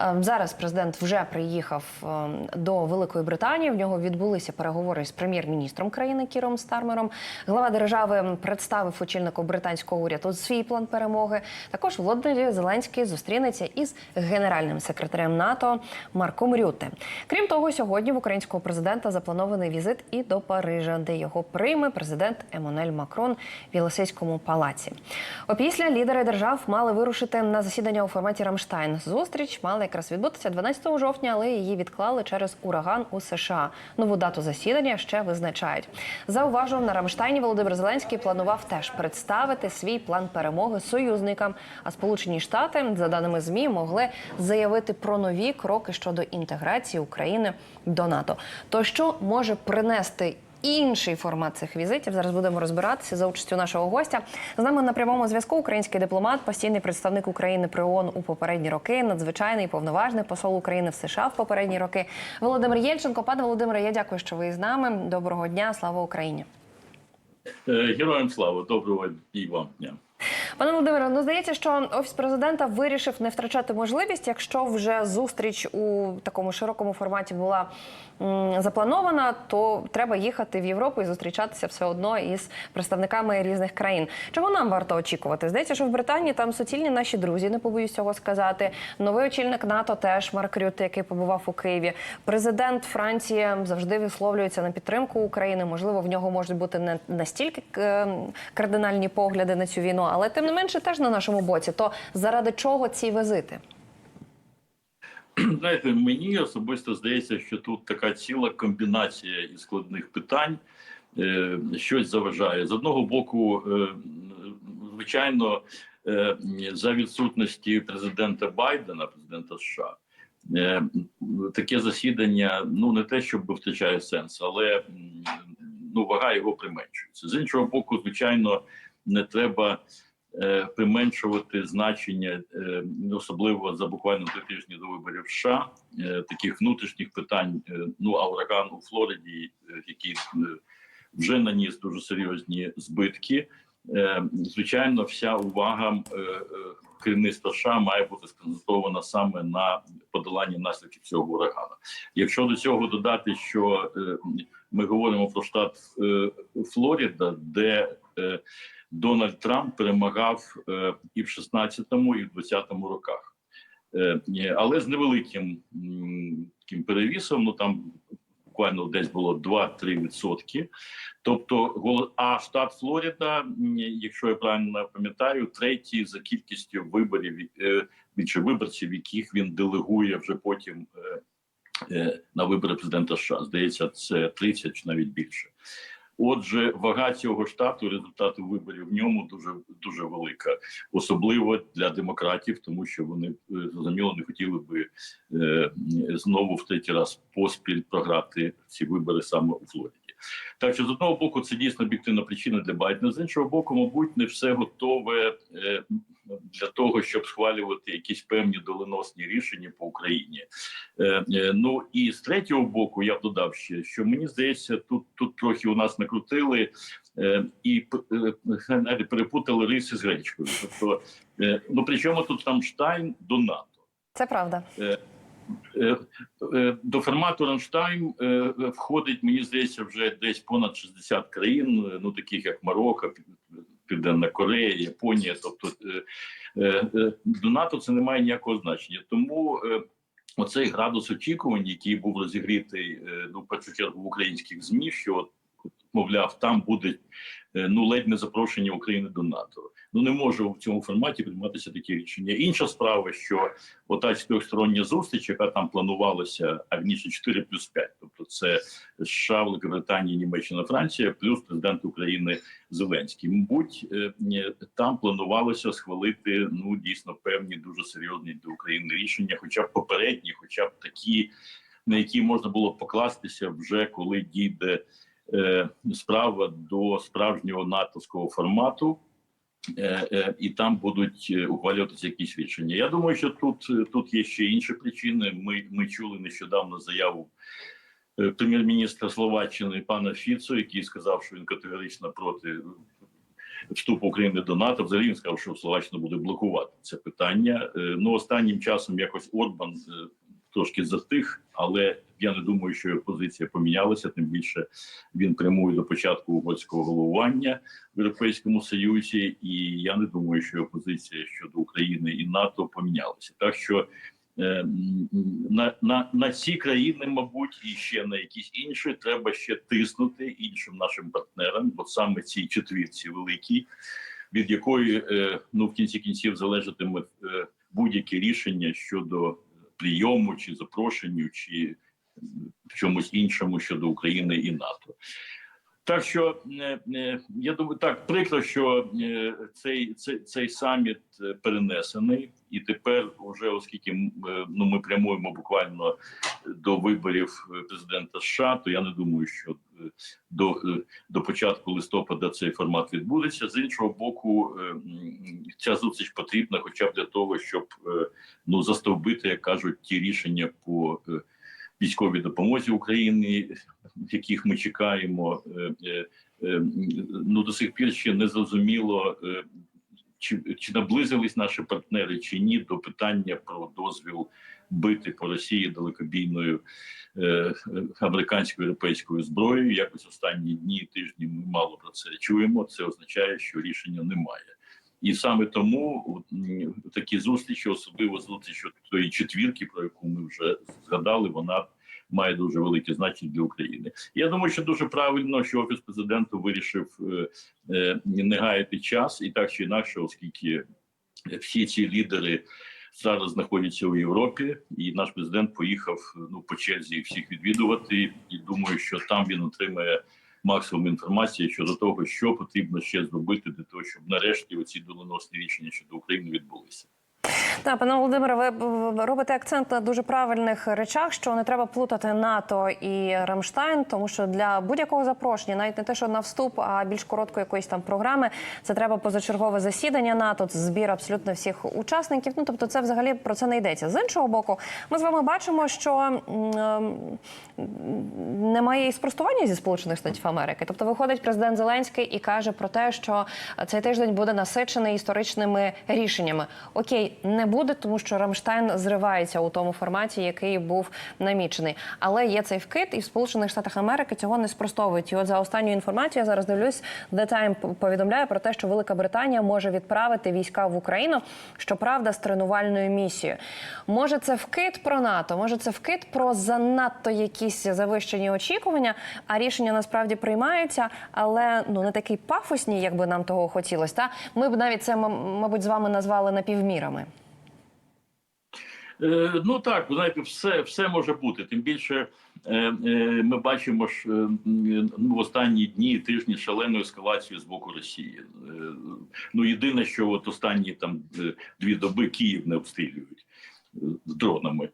Е, Зараз президент вже приїхав е, до Великої Британії. В нього відбулися переговори з прем'єр-міністром країни Кіром Стармером. Глава держави представив очільнику британського уряду свій план перемоги. Також Володимир Зеленський зустрінеться із генеральним секретарем НАТО Марком Рюте. Крім того, сьогодні в українського президента запланований візит і до Парижа, де його прийме президент Еммануель Макрон в Єлисейському палаці. Опісля лідери держав мали вирушити на засідання у форматі Рамштайн. Зустріч мала якраз відбутися 12 жовтня, але її відклали через ураган у США. Нову дату засідання ще визначають. Зауважив на Рамштайні Володимир Зеленський планував теж представити свій план перемоги союзникам. А Сполучені Штати, за даними змі, могли заявити про нові кроки щодо інтеграції України до НАТО. То що може принести? Інший формат цих візитів зараз будемо розбиратися за участю нашого гостя. З нами на прямому зв'язку український дипломат, постійний представник України при ООН у попередні роки, надзвичайний повноважний посол України в США в попередні роки. Володимир Єльченко. Пане Володимире, я дякую, що ви з нами. Доброго дня, слава Україні. Е, Героям слава, доброго і вам дня. Пане Володимире, ну здається, що офіс президента вирішив не втрачати можливість, якщо вже зустріч у такому широкому форматі була м, запланована, то треба їхати в Європу і зустрічатися все одно із представниками різних країн. Чого нам варто очікувати? Здається, що в Британії там суцільні наші друзі, не побоюсь цього сказати. Новий очільник НАТО теж Марк Рютте, який побував у Києві. Президент Франції завжди висловлюється на підтримку України. Можливо, в нього можуть бути не настільки е, кардинальні погляди на цю війну, але тим не менше теж на нашому боці. То заради чого ці візити? Знаєте, мені особисто здається, що тут така ціла комбінація із складних питань. Е, щось заважає з одного боку, е, звичайно, е, за відсутності президента Байдена, президента США, таке засідання ну не те, щоб втрачає сенс, але ну вага його применшується. З іншого боку, звичайно, не треба применшувати значення, е, особливо за буквально три тижні до виборів США, е, таких внутрішніх питань. е, ну а ураган у Флориді, е, який е, вже наніс дуже серйозні збитки. Е, звичайно, вся увага е, е, керівництва США має бути сконцентрована саме на подоланні наслідків цього урагану. Якщо до цього додати, що е, ми говоримо про штат е, Флорида, де е, Дональд Трамп перемагав е, і в 16-му, і в 20-му роках, е, але з невеликим таким перевісом, ну там буквально десь було 2-3 відсотки. Тобто, а штат Флорида, якщо я правильно пам'ятаю, третій за кількістю виборів е, чи виборців, яких він делегує вже потім на вибори президента США. Здається, це 30 чи навіть більше. Отже, вага цього штату, результату виборів в ньому дуже дуже велика, особливо для демократів, тому що вони е, зрозуміло не хотіли би е, знову в третій раз поспіль програти ці вибори саме у Флориді. Так що з одного боку це дійсно об'єктивна причина для Байдена, з іншого боку, мабуть, не все готове е, для того, щоб схвалювати якісь певні доленосні рішення по Україні. Е, е, ну і з третього боку, я б додав ще, що мені здається, тут тут трохи у нас накрутили е, і е, навіть перепутали риси з гречкою. Тобто, е, ну при чому тут Рамштайн до НАТО? Це правда. Е, е, е, До формату Рамштайн входить, мені здається, вже десь понад 60 країн, ну таких як Марокко, Південна Корея, Японія. Тобто е, е, е, до НАТО це не має ніякого значення. Тому оцей градус очікувань, який був розігрітий ну, в першу чергу в українських змі, що от, мовляв, там буде ну ледь не запрошення України до НАТО. Ну не може в цьому форматі прийматися такі рішення. Інша справа, що ота чотирьохстороння зустріч, яка там планувалася, а вніше 4 плюс 5, тобто це США, Велика Британія, Німеччина, Франція, плюс президент України Зеленський. Мабуть, е, там планувалося схвалити ну дійсно певні дуже серйозні для України рішення, хоча б попередні, хоча б такі, на які можна було покластися вже коли дійде е, справа до справжнього натовського формату. Е, е, і там будуть ухвалюватися якісь рішення. Я думаю, що тут, тут є ще інші причини. Ми, ми чули нещодавно заяву прем'єр-міністра Словаччини пана Фіцо, який сказав, що він категорично проти вступу України до НАТО. Взагалі він сказав, що Словаччина буде блокувати це питання. Е, Ну останнім часом якось Орбан е, трошки затих, але я не думаю, що його позиція помінялася. Тим більше він прямує до початку угодського головування в Європейському Союзі, і я не думаю, що його позиція щодо України і НАТО помінялася. Так що е, на, на, на ці країни, мабуть, і ще на якісь інші треба ще тиснути іншим нашим партнерам, бо саме цій четвірці великій, від якої е, ну в кінці кінців залежатиме е, будь-яке рішення щодо прийому чи запрошенню, чи чомусь іншому щодо України і НАТО. Так що е, е, я думаю, так прикро, що е, цей, цей, цей саміт перенесений, і тепер, уже оскільки ну ми прямуємо буквально до виборів президента США, то я не думаю, що до, до початку листопада цей формат відбудеться. З іншого боку, ця зустріч потрібна, хоча б для того, щоб ну застовбити, як кажуть, ті рішення по військовій допомозі Україні, яких ми чекаємо. Е, е, е, Ну до сих пір ще не зрозуміло, чи, чи наблизились наші партнери чи ні до питання про дозвіл бити по Росії далекобійною е, американською європейською зброєю. Якось останні дні тижні ми мало про це чуємо. Це означає, що рішення немає. І саме тому такі зустрічі, особливо зустріч тої четвірки, про яку ми вже згадали, вона має дуже велике значення для України. Я думаю, що дуже правильно, що офіс президента вирішив е, е, не гаяти час і так чи інакше, оскільки всі ці лідери зараз знаходяться у Європі, і наш президент поїхав ну по черзі всіх відвідувати. І думаю, що там він отримає максимум інформації щодо того, що потрібно ще зробити для того, щоб нарешті оці доленосні рішення щодо України відбулися. Так, пане Володимире, ви робите акцент на дуже правильних речах, що не треба плутати НАТО і Рамштайн, тому що для будь-якого запрошення, навіть не те, що на вступ, а більш короткої якоїсь там програми, це треба позачергове засідання НАТО, збір абсолютно всіх учасників. Ну тобто, це взагалі про це не йдеться. З іншого боку, ми з вами бачимо, що ем, немає і спростування зі Сполучених Штатів Америки. Тобто, виходить президент Зеленський і каже про те, що цей тиждень буде насичений історичними рішеннями. Окей, не буде, тому що Рамштайн зривається у тому форматі, який був намічений. Але є цей вкид, і в Сполучених Штатах Америки цього не спростовують. І от за останню інформацію я зараз дивлюсь, The Time повідомляє про те, що Велика Британія може відправити війська в Україну, щоправда, з тренувальною місією. Може, це вкид про НАТО, може, це вкид про занадто якісь завищені очікування, а рішення насправді приймаються, але ну не такі пафосні, як би нам того хотілося. Та ми б навіть це, мабуть, з вами назвали напівмірами. Е, ну так, ви знаєте, все, все може бути. Тим більше е, е, ми бачимо ж ну, в останні дні тижні шалену ескалацію з боку Росії. Ну єдине, що от останні там дві доби Київ не обстрілюють. З дронами,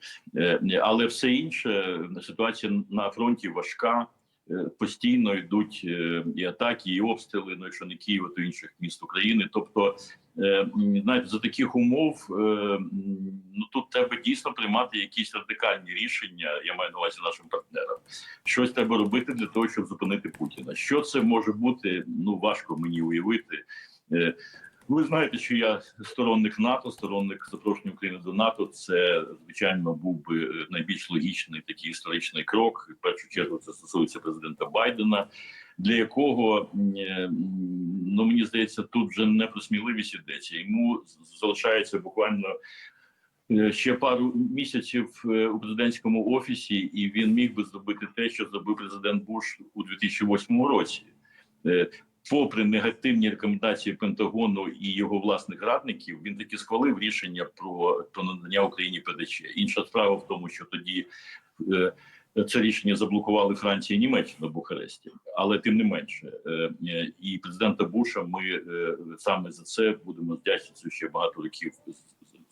але все інше ситуація на фронті важка. Е, Постійно йдуть е, і атаки, і обстріли. Ну якщо не Києва, то інших міст України. Тобто, е, знаєте, за таких умов е, ну тут треба дійсно приймати якісь радикальні рішення. Я маю на увазі нашим партнерам. Щось треба робити для того, щоб зупинити Путіна. Що це може бути? Ну важко мені уявити. Е, Ви знаєте, що я сторонник НАТО, сторонник запрошення України до НАТО. Це звичайно був би е, найбільш логічний такий історичний крок. В першу чергу це стосується президента Байдена, для якого е, ну мені здається, тут вже не про сміливість йдеться. Йому залишається буквально. е, Ще пару місяців у президентському офісі, і він міг би зробити те, що зробив президент Буш у 2008 році. Попри негативні рекомендації Пентагону і його власних радників, він таки схвалив рішення про, про надання Україні ПДЧ. Інша справа в тому, що тоді е, це рішення заблокували Франція і Німеччина в Бухаресті, але тим не менше, е, е, і президента Буша ми е, саме за це будемо вдячні ще багато років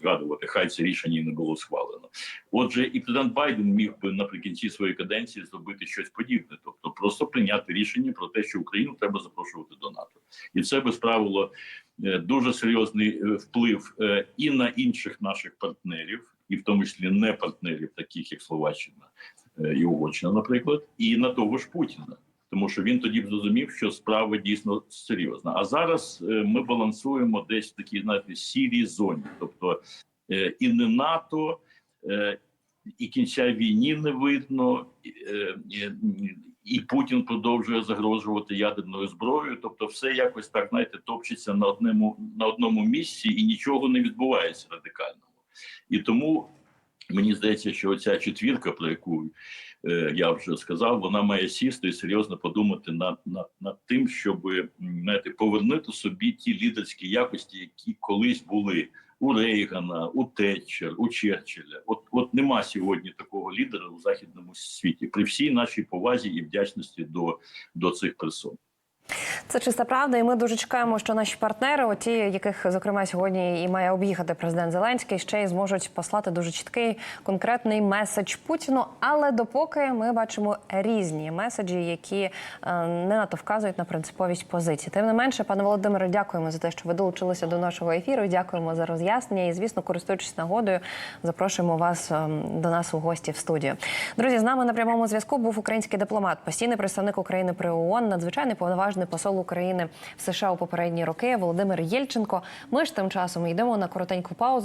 згадувати. Хай це рішення не було схвалено. Отже, і президент Байден міг би наприкінці своєї каденції зробити щось подібне, тобто просто прийняти рішення про те, що Україну треба запрошувати до НАТО, і це би справило е, дуже серйозний е, вплив е, і на інших наших партнерів, і в тому числі не партнерів, таких як Словаччина і Угорщина, наприклад, і на того ж Путіна. Тому що він тоді б зрозумів, що справа дійсно серйозна. А зараз ми балансуємо десь в такій знаєте, сірій зоні, тобто і не НАТО, і кінця війни не видно, і, Путін продовжує загрожувати ядерною зброєю. Тобто, все якось так знаєте, топчеться на одному на одному місці, і нічого не відбувається радикального. І тому мені здається, що оця четвірка, про яку е, я вже сказав, вона має сісти і серйозно подумати над, над, над тим, щоб знаєте, повернути собі ті лідерські якості, які колись були у Рейгана, у Тетчер, у Черчилля. От, от нема сьогодні такого лідера у західному світі при всій нашій повазі і вдячності до, до цих персон. Це чиста правда, і ми дуже чекаємо, що наші партнери, оті, яких зокрема сьогодні і має об'їхати президент Зеленський, ще й зможуть послати дуже чіткий конкретний меседж Путіну. Але допоки ми бачимо різні меседжі, які е, не надто вказують на принциповість позиції. Тим не менше, пане Володимире, дякуємо за те, що ви долучилися до нашого ефіру. Дякуємо за роз'яснення. І, звісно, користуючись нагодою, запрошуємо вас е, до нас у гості в студію. Друзі, з нами на прямому зв'язку був український дипломат, постійний представник України при ООН, надзвичайний повноважний посол України в США у попередні роки Володимир Єльченко. Ми ж тим часом йдемо на коротеньку паузу.